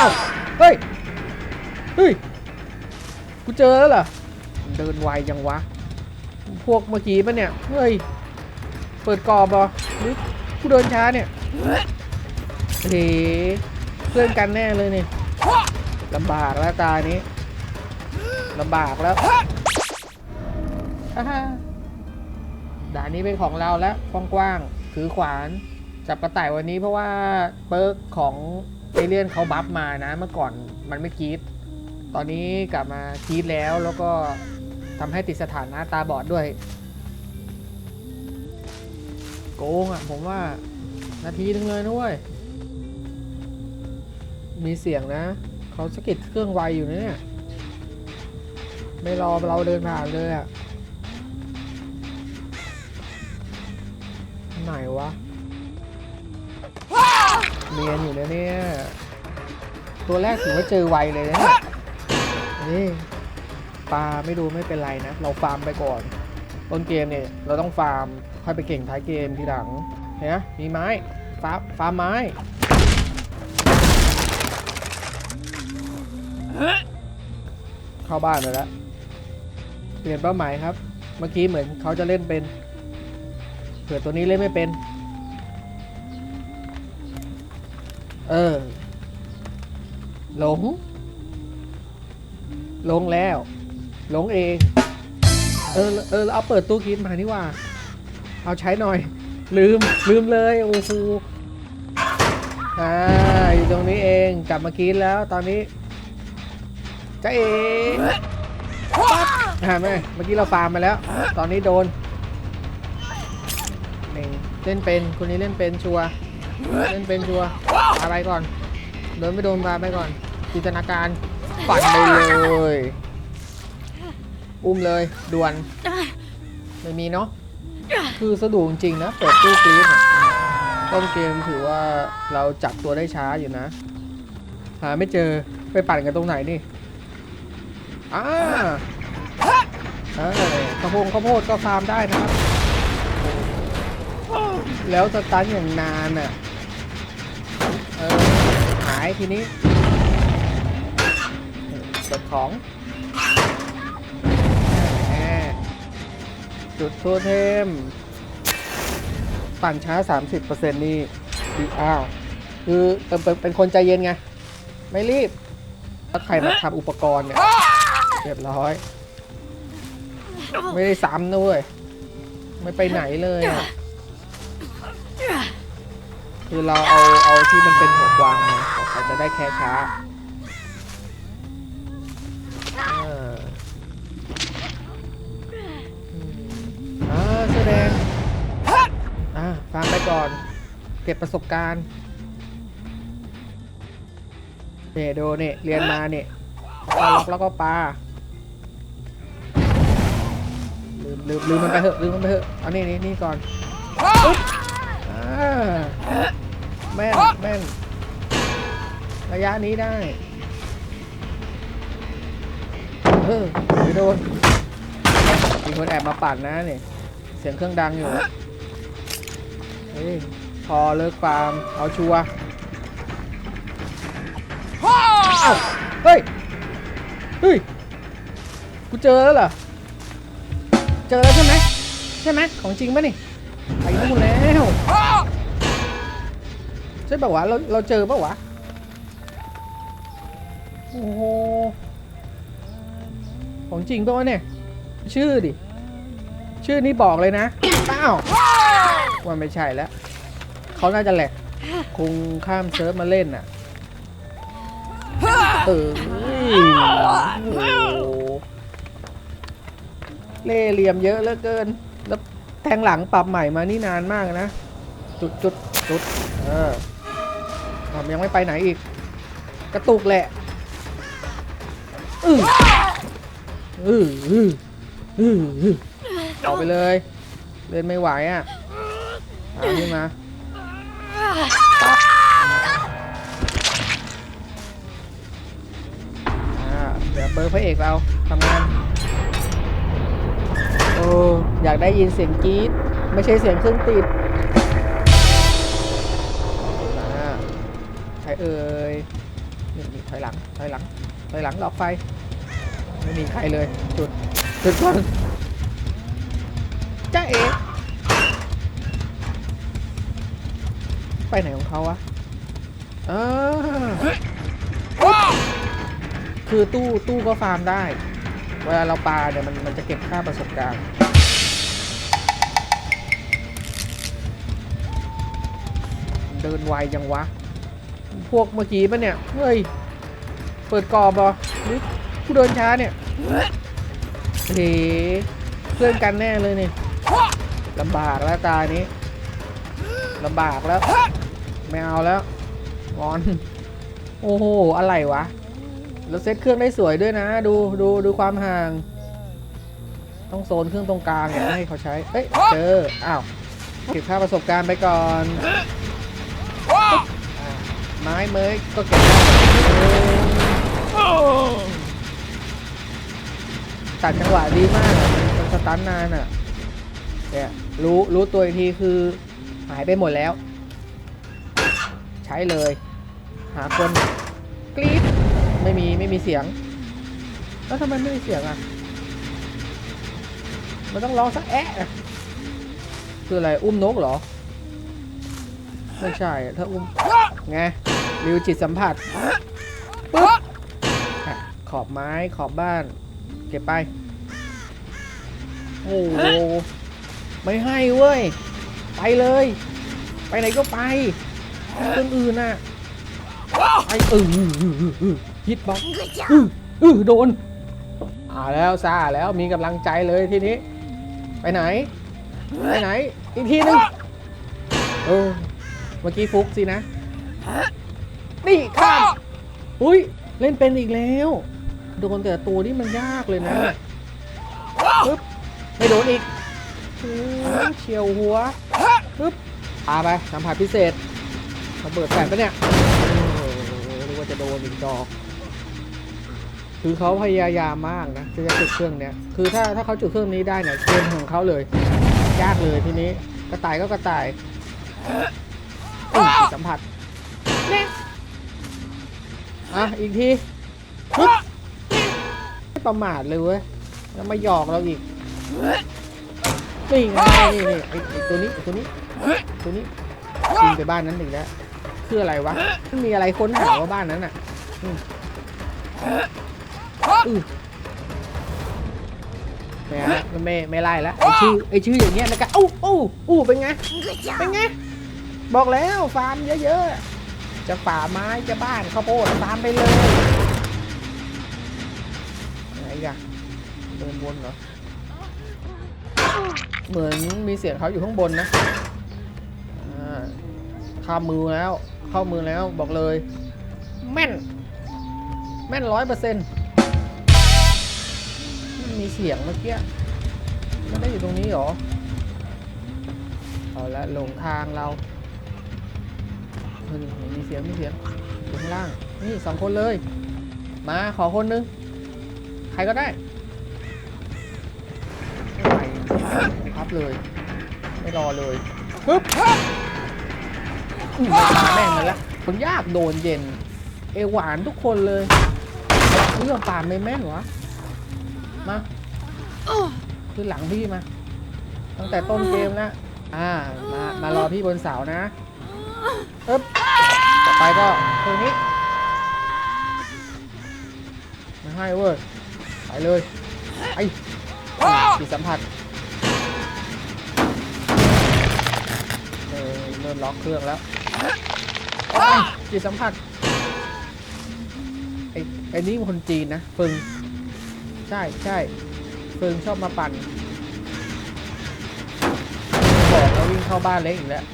้าวเฮ้ย เฮ้ย กูเจอแล้วเหรอ เดินไวยังวะ พวกเมื่อกี้ปะเนี่ย เฮ้ย เปิดกรอบเหรอหรือกูเดินช้าเนี่ยเฮ้เพื่อนกันแน่เลยนี่ลำบากแล้วตานี้ลำบากแล้วด่านนี้เป็นของเราแล้วกว้างๆถือขวานจับกระต่ายวันนี้เพราะว่าเปิร์กของ เอเลียนเขาบัฟมานะ เมื่อก่อนมันไม่กรีดตอนนี้กลับมากรีดแล้วแล้วก็ทำให้ติดสถานะตาบอดด้วย โกงอะ ผมว่านาทีนึงเลยนะเว้ยมีเสียงนะ เขาสะกิดเครื่องไวอยู่นะเนี่ย ไม่รอเราเดินผ่านเลยอะไหนวะ เรียนอยู่นะเนี่ย ตัวแรกถือว่าเจอไวเลยนะนี่ยนี่ปลาไม่ดูไม่เป็นไรนะ เราฟาร์มไปก่อน ต้นเกมเนี่ย เราต้องฟาร์มค่อยไปเก่งท้ายเกมทีหลังเห็นไหมมีไม้ฟาร์มฟาร์มไม้เข้าบ้านไปแล้วเปลี่ยนเป้าหมายครับ เมื่อกี้เหมือนเขาจะเล่นเป็นเผื่อตัวนี้เล่นไม่เป็น เออ หลง หลงแล้ว หลงเอง เออ เออ เอาเปิดตู้คิดมานี่ว่า เอาใช้หน่อย ลืม ลืมเลย โอ้โหอ่า อยู่ตรงนี้เอง กลับมาคิดแล้ว ตอนนี้จะเอปั๊บอ่าแม่ เมื่อกี้เราฟาร์มมาแล้ว ตอนนี้โดนหนึ่งเล่นเป็น คนนี้เล่นเป็นชัวร์เล่นเป็นชัวร์าไปก่อน เดินไม่โดนปาไปก่อน จินตนาการฝันไปเลย อุ้มเลยด่วน ไม่มีเนาะ คือสะดวกจริงๆนะ เปิดตู้กรีดเนี่ยต้นเกมถือว่าเราจับตัวได้ช้าอยู่นะ หาไม่เจอไปปั่นกันตรงไหนนี่อ่าเออข้าวโพดข้าวโพดก็ฟาร์มได้นะครับ แล้วสตันอย่างนานอะเออหายทีนี้เปิดของแหมจุดโทเทม ปั่นช้า 30%นี่ดีอ้าว คือเป็นเป็นเป็นคนใจเย็นไง ไม่รีบ ถ้าใครมาทำอุปกรณ์เนี่ยเรียบร้อย ไม่ได้ซ้ำนะเว้ยไม่ไปไหนเลยอะ คือเราเอาเอาที่มันเป็นหัวกวางมาเขาจะได้แค่ช้าเอออ่าแสดงอ่าฟังไปก่อน เก็บประสบการณ์เนี่ยดูเนี่ยเรียนมาเนี่ยปลาล็อกแล้วก็ปลาลืมลืมลืมมันไปเถอะลืมมันไปเถอะเอานี่นี่นี่ก่อนอ แม่นแม่นระยะนี้ได้เออไม่โดนมีคนแอบมาปั่นนะเนี่ยเสียงเครื่องดังอยู่เฮ้ยพอเลิกฟาร์มเอาชัวร์เอ้าเฮ้ย เฮ้ย กูเจอแล้วเหรอ เจอแล้วใช่ไหมใช่ไหมของจริงปะนี่ไปนู่นแล้วใช่ป่าวะเราเราเจอป่าวะ โอ้โห ของจริงป่าวะเนี่ย ชื่อดิ ชื่อนี้บอกเลยนะอ้าว่าไม่ใช่แล้ว เขาน่าจะแหลก คงข้ามเซิร์ฟมาเล่นน่ะ เออโอ้โหเล่ห์เหลี่ยมเยอะเหลือเกิน แล้วแทงหลังปรับใหม่มานี่นานมากนะ จุดจุดจุดเออ ยังไม่ไปไหนอีก กระตุกแหละอืออืออืออืออืออไปเลยเล่นไม่ไหวอะตามขึ้นมาอ่าเดี๋ยวเบอร์พระเอกเราทำงานโอ้อยากได้ยินเสียงกรี๊ดไม่ใช่เสียงเครื่องติด เอ่ยนี่นี่ถอยหลังถอยหลังถอยหลังหลอกไฟไม่มีใครเลยจุดจุดก่อนจ้าเอ๋ไปไหนของเขาวะอ่าคือตู้ตู้ก็ฟาร์มได้ เวลาเราปาเนี่ยมันมันจะเก็บค่าประสบการณ์เดินไวยังวะ พวกเมื่อกี้ปะเนี่ย เฮ้ย เปิดกรอบเหรอหรือกูเดินช้าเนี่ยเฮ้เพื่อนกันแน่เลยนี่ลำบากแล้วตานี้ลำบากแล้ว ไม่เอาแล้วงอน โอ้โห อะไรวะ แล้วเซตเครื่องได้สวยด้วยนะ ดูดูดูความห่าง ต้องโซนเครื่องตรงกลางเนี่ยให้เขาใช้ เอ้ย เจอ อ้าว เก็บค่าประสบการณ์ไปก่อน ไม้เมยก็เก็บได้ตัดจังหวะดีมากอะมันสตันนานอะเนี่ยรู้รู้ตัวอีกทีคือหายไปหมดแล้ว ใช้เลย หาคนกรี๊ดไม่มีไม่มีเสียง แล้วทำไมไม่มีเสียงอะ มันต้องร้องสักแอะคืออะไรอุ้มนกเหรอ ไม่ใช่ถ้าอุ้มไง ริวจิตสัมผัสปุ๊บขอบไม้ขอบบ้าน เก็บไป โอ้โหไม่ให้เว้ย ไปเลย ไปไหนก็ไปคนอื่นน่ะไอ้เออฮิตบ็อกอืออือโดนอ่าแล้วซาแล้วมีกำลังใจเลยทีนี้ ไปไหน ไปไหน อีกทีหนึงโอ้เมื่อกี้ฟุกสินะ นี่ข้ามอุ้ยเล่นเป็นอีกแล้ว โดนแต่ตัวนี่มันยากเลยนะปึ๊บไม่โดนอีกอื้อเฉียวหัวปึ๊บพาไปสัมผัสพิเศษระเบิดแฟนปะเนี่ยโอ้โหนึกว่าจะโดนอีกดอกคือเขาพยายามมากนะที่จะจุดเครื่องเนี้ยคือถ้าถ้าเขาจุดเครื่องนี้ได้เนี่ยเกมของเขาเลย ยากเลยทีนี้กระต่ายก็กระต่ายอุ้ยสัมผัสเนี่ย อะ อีกทีปึ๊บไม่ประมาทเลยเว้ย แล้วมาหยอกเราอีกนี่ไงนี่นี่ไอ้ไอ้ตัวนี้ไอ้ตัวนี้ ตัวนี้ยิงไปบ้านนั้นหนึ่งแล้ว คืออะไรวะมันมีอะไรค้นหาว่าบ้านนั้นอะอืมอือไม่ฮะไม่ไม่ไล่แล้วไอชื่อไอชื่ออย่างเงี้ยแล้วก็อู้อู้อู้เป็นไง เป็นไง บอกแล้วฟาร์มเยอะๆ จะป่าไม้จะบ้านข้าวโพดฟามไปเลยอะไรอีกันเดินวนเหรอ เหมือนมีเสียงเขาอยู่ข้างบนนะข้ามมือแล้ว เข้ามือแล้วบอกเลย แม่น แม่นร้อยเปอร์เซ็นต์มีเสียงเมื่อกี้ไม่ได้อยู่ตรงนี้หรอ เอาละหลงทางเรา เฮ้ยมีเสียงมีเสียงอยู่ข้างล่าง นี่สองคนเลย มาขอคนนึง ใครก็ได้ไม่ไปพับเลย ไม่รอเลยปึ๊บมมาแม่งมาแล้วคนยากโดนเย็น เอหวานทุกคนเลยเรื่องป่าไม่แม่นวะมาคือหลังพี่มา ตั้งแต่ต้นเกมแล้วอ่า มา มารอพี่บนเสานะอึ๊บ ไปก็ตรงนี้ไม่ให้เว้ยไปเลยไอ้จิตสัมผัสเออเริ่มล็อกเครื่องแล้วจิตสัมผัสไอ้ไอ้นี่คนจีนนะฟึงใช่ใช่ฟึงชอบมาปั่นบอกแล้ววิ่งเข้าบ้านเล็กอีกแล้ว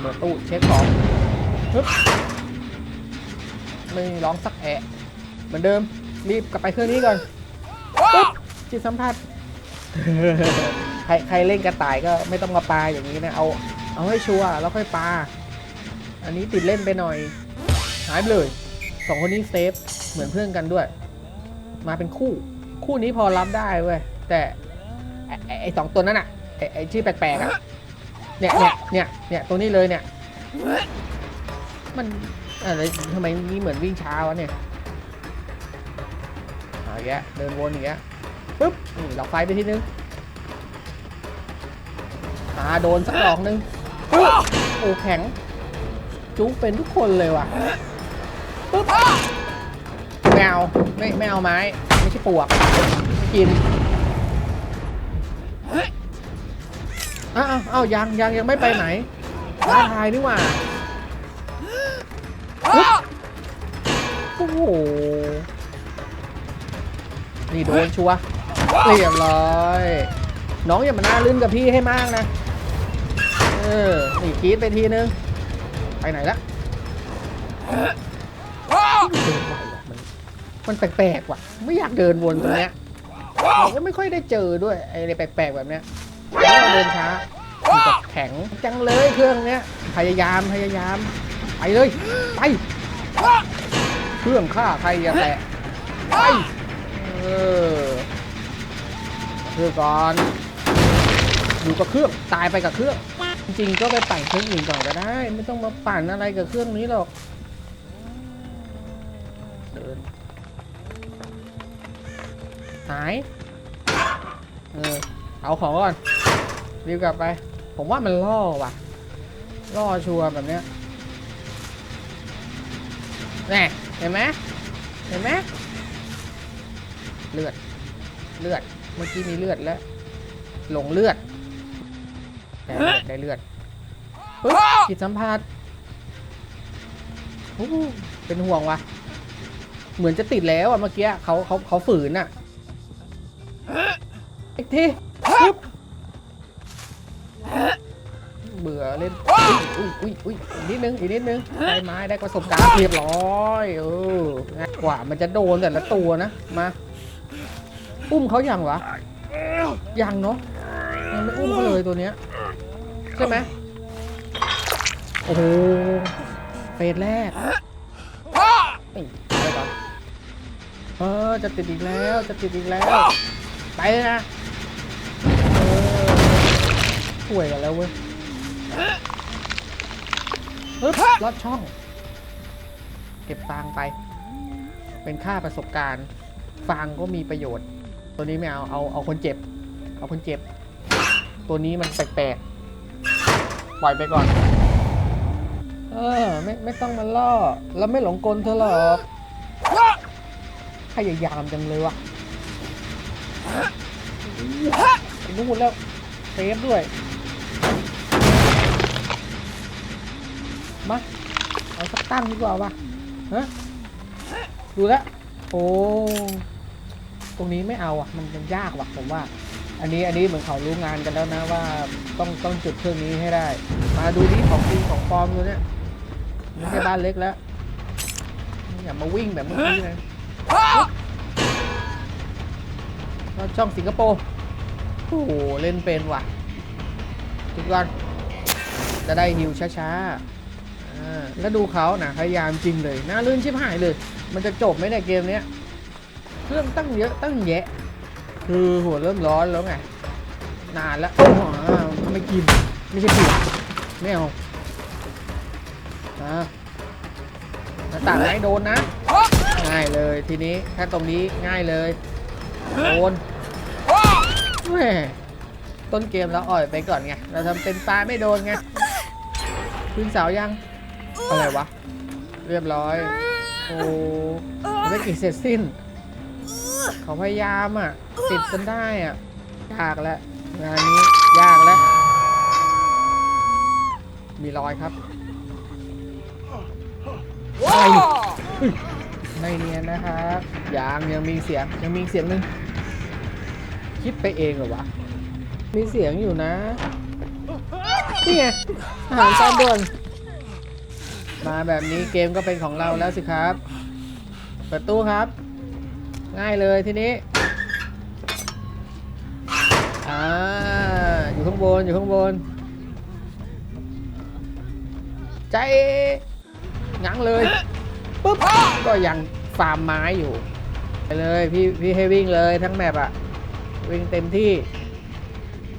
เปิดตู้เช็คของ ไม่ร้องสักแอะเหมือนเดิม รีบกลับไปเครื่องนี้ก่อนปุ๊บจิตสัมผัส ใครใครเล่นกระต่ายก็ไม่ต้องมาปาอย่างนี้นะ เอา เอาให้ชัวร์แล้วค่อยปาอันนี้ติดเล่นไปหน่อย หายไปเลย สองคนนี้เซฟ เหมือนเพื่อนกันด้วย มาเป็นคู่ คู่นี้พอรับได้เว้ย แต่ไอ้ไอ้ไอ้สองตัวนั้นอะไอ้ไอ้ชื่อแปลกๆอะเนี่ยเนี่ยเนี่ยเนี่ยตัวนี้เลยเนี่ย มันอะไรทำไมนี่เหมือนวิ่งช้าวะเนี่ยเอาอย่างเงี้ยเดินวนอย่างเงี้ยปุ๊บนี่เราไฟไปทีนึงอ่าโดนสักดอกนึงปุ๊บโอ้แข็ง จุ๊บเป็นทุกคนเลยว่ะปุ๊บไม่เอาไม่ไม่เอาไม้ ไม่ใช่ปวกไม่กินอ้าวอ้าวยังยังยังไม่ไปไหนท้าทายนี่หว่า โอ้โห นี่โดนชัวร์เรียบร้อย น้องอย่ามาหน้าลื่นกับพี่ให้มากนะ เออ นี่กรีดไปทีนึง ไปไหนละเดินไหวว่ะมันมันแปลกๆว่ะ ไม่อยากเดินวนตรงเนี้ยเราก็ไม่ค่อยได้เจอด้วยไอ้อะไรแปลกๆแบบเนี้ยแล้วเราเดินช้าอยู่กับแข็งจังเลยเครื่องเนี้ย พยายามพยายาม ไปเลย ไป เครื่องฆ่าใครอย่าแตะไปเออเครื่อก่อนอยู่กับเครื่องตายไปกับเครื่อง จริงๆก็ไปปั่นเครื่องอื่นก่อนก็ได้ ไม่ต้องมาปั่นอะไรกับเครื่องนี้หรอกเดินหายเออเอาของก่อนรีบกลับไป ผมว่ามันล่อว่ะ ล่อชัวร์แบบเนี้ย น่เห็นไหมเห็นไหมเลือด เลือด เมื่อกี้มีเลือดแล้ว หลงเลือดได้เลือดได้เลือดปึ๊บจิตสัมผัสโอ้โหเป็นห่วงวะเหมือนจะติดแล้วอะเมื่อกี้เขาเขาเขาฝืนอะอีกทีปึ๊บเบื่ อเล่นอุ้ยอุ้ยอุ้ยอุ้ยอีกนิดนึงอีกนิดนึงได้ไม้ได้ประสบการณ์เรียบร้อยเออง่ายกว่ามันจะโดนแต่ละตัวนะมาอุ้มเขาอย่างวะยังเนาะยังไม่อุ้มเขาเลยตัวเนี้ยใช่ไหมโอ้โหเฟสแรกนี่ไปก่อนเออจะติดอีกแล้วจะติดอีกแล้ว ไปเลยนะเออป่วยกันแล้วเว้ย ฮึบลอดช่อง เก็บฟางไป เป็นค่าประสบการณ์ ฟางก็มีประโยชน์ ตัวนี้ไม่เอา เอา เอาคนเจ็บ เอาคนเจ็บ ตัวนี้มันแปลกๆ ปล่อยไปก่อน เออ ไม่ ไม่ต้องมาล่อ เราไม่หลงกลเธอหรอกพยายามจังเลยวะไปนู่นแล้วเซฟด้วย มา เอาสักตั้งดีกว่าวะฮะดูแลวโอ้ตรงนี้ไม่เอาอะ มันมันยากว่ะผมว่า อันนี้อันนี้เหมือนเขารู้งานกันแล้วนะว่าต้องต้องจุดเครื่องนี้ให้ได้ มาดูที่ของจริงของปลอมตัวเนี้ยไม่ใช่บ้านเล็กแล้วอย่ามาวิ่งแบบเมื่อกี้นะแล้วช่องสิงคโปร์โอ้โหเล่นเป็นว่ะทุกวันจะได้ฮิวช้าๆอ่า แล้วดูเขานะพยายามจริงเลยน่าลื่นชิบหายเลย มันจะจบไหมเนี่ยเกมเนี้ยเครื่องตั้งเยอะตั้งแยะ คือหัวเริ่มร้อนแล้วไง นานแล้วไม่กิน ไม่ใช่เผือกไม่เอาอ่าหน้าต่างไหนโดนนะ ง่ายเลยทีนี้แค่ตรงนี้ง่ายเลย โดนแม่ต้นเกมเราอ่อยไปก่อนไง เราทำเป็นปลาไม่โดนไง ขึ้นเสายัง อะไรวะ เรียบร้อย โอ้ภารกิจเสร็จสิ้น เขาพยายามอะ ติดจนได้อะ ยากแล้วงานนี้ยากแล้ว มีรอยครับไม่ไม่เนียนนะครับยังยังมีเสียงยังมีเสียงหนึ่งคิดไปเองเหรอวะ มีเสียงอยู่นะ นี่ไงอาหารจานด่วน มาแบบนี้เกมก็เป็นของเราแล้วสิครับ เปิดตู้ครับ ง่ายเลยทีนี้อ่าอยู่ข้างบนอยู่ข้างบน ใจงังเลยปุ๊บก็ยังฟาร์มไม้อยู่ ไปเลยพี่พี่ให้วิ่งเลยทั้งแมปอะวิ่งเต็มที่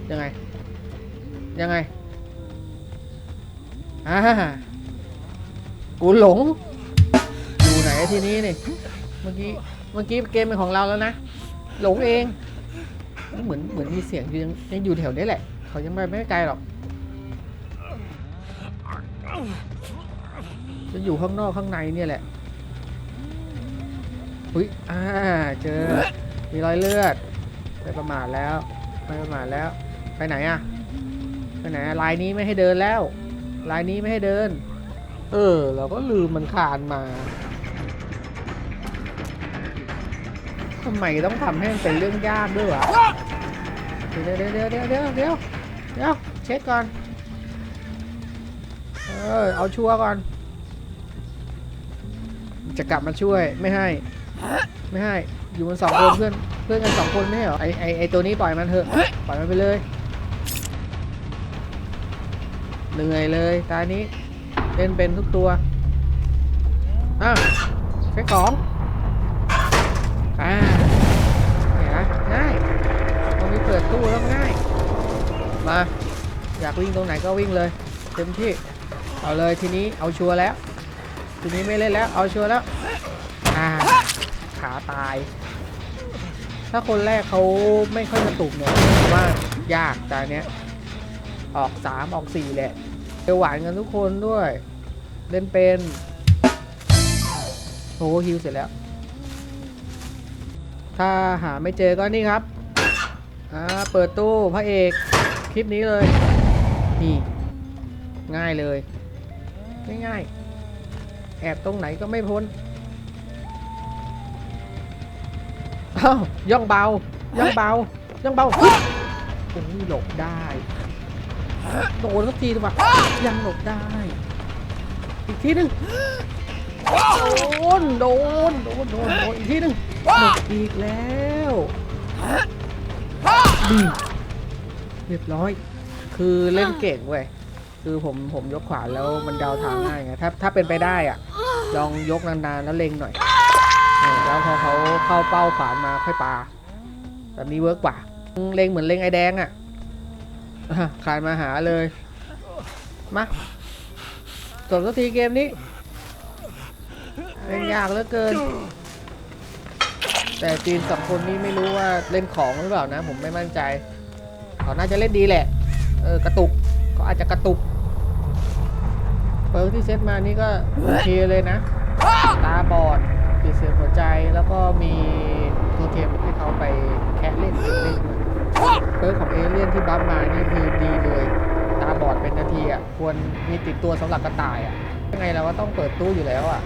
ยังไง ยังไงอ่า กูหลง อยู่ไหนทีนี้นี่ เมื่อกี้ เมื่อกี้เกมเป็นของเราแล้วนะ หลงเอง เหมือนเหมือนมีเสียงยังยังอยู่แถวนี้แหละ เขายังไปไม่ไกลหรอก จะอยู่ข้างนอกข้างในเนี่ยแหละ อุ้ย อ่า เจอ มีรอยเลือดไม่ประมาทแล้วไม่ประมาทแล้ว ไปไหนอะไปไหนอะลายนี้ไม่ให้เดินแล้ว ลายนี้ไม่ให้เดิน เออ เราก็ลืมมันคานมาทำไมต้องทำให้มันเป็นเรื่องยากด้วยวะเดี๋ยวเดี๋ยวเดี๋ยวเดี๋ยวเดี๋ยวเดี๋ยวเดี๋ยวเช็คก่อน เออ เอาชัวร์ก่อน จะกลับมาช่วยไม่ให้ ไม่ให้ อยู่กันสองคนเพื่อนเพื่อนกันสองคนไม่เหรอไอไอไอตัวนี้ปล่อยมันเถอะปล่อยมันไปเลย เหนื่อยเลยตานี้ เล่นเป็นทุกตัวอะใช้ของอ่าเนี่ยนะง่ายตรงนี้เปิดตู้แล้วง่าย มา อยากวิ่งตรงไหนก็วิ่งเลย เต็มที่ เอาเลยทีนี้เอาชัวร์แล้ว ทีนี้ไม่เล่นแล้ว เอาชัวร์แล้ว อ่า ขาตาย ถ้าคนแรกเขาไม่ค่อยกระตุกเนี่ยว่ายากแต่เนี้ย ออกสามออกสี่แหละ เอวหวานกันทุกคนด้วย เล่นเป็นโอ้ฮิวเสร็จแล้ว ถ้าหาไม่เจอก็นี่ครับ อ่า เปิดตู้พระเอกคลิปนี้เลย นี่ ง่ายเลยง่ายๆแอบตรงไหนก็ไม่พ้นอ้าวย่องเบา ย่องเบา ย่องเบาโอ้ยหลบได้ โดนสักทีดีกว่ายังหลบได้ อีกทีหนึ่งโดน โดน โดน โดน โดน อีกทีหนึ่งหลบอีกแล้วดีเรียบร้อย คือเล่นเก่งเว้ย คือผมผมยกขวานแล้วมันเดาทางง่ายไง ถ้าถ้าเป็นไปได้อะลองยกนานๆแล้วเล็งหน่อย แล้วพอเขาเข้าเป้าขวานมาค่อยปา แบบนี้เวิร์กกว่า เล็งเหมือนเล็งไอแดงอะ อะขานมาหาเลย มาจบสักทีเกมนี้เล่นยากเหลือเกิน แต่จีนสองคนนี้ไม่รู้ว่าเล่นของหรือเปล่านะ ผมไม่มั่นใจ เขาน่าจะเล่นดีแหละ เออกระตุกก็อาจจะกระตุกเปิร์ที่เซตมานี่ก็โอเคเลยนะ ตาบอดปิดเสียงหัวใจแล้วก็มีโทเทมที่เขาไปแคะเล่นเล่น เพิร์ของเอเลี่ยนที่บัฟมานี่คือดีเลย ตาบอดเป็นนาทีอะ ควรมีติดตัวสำหรับกระต่ายอะ ยังไงเราก็ต้องเปิดตู้อยู่แล้วอะ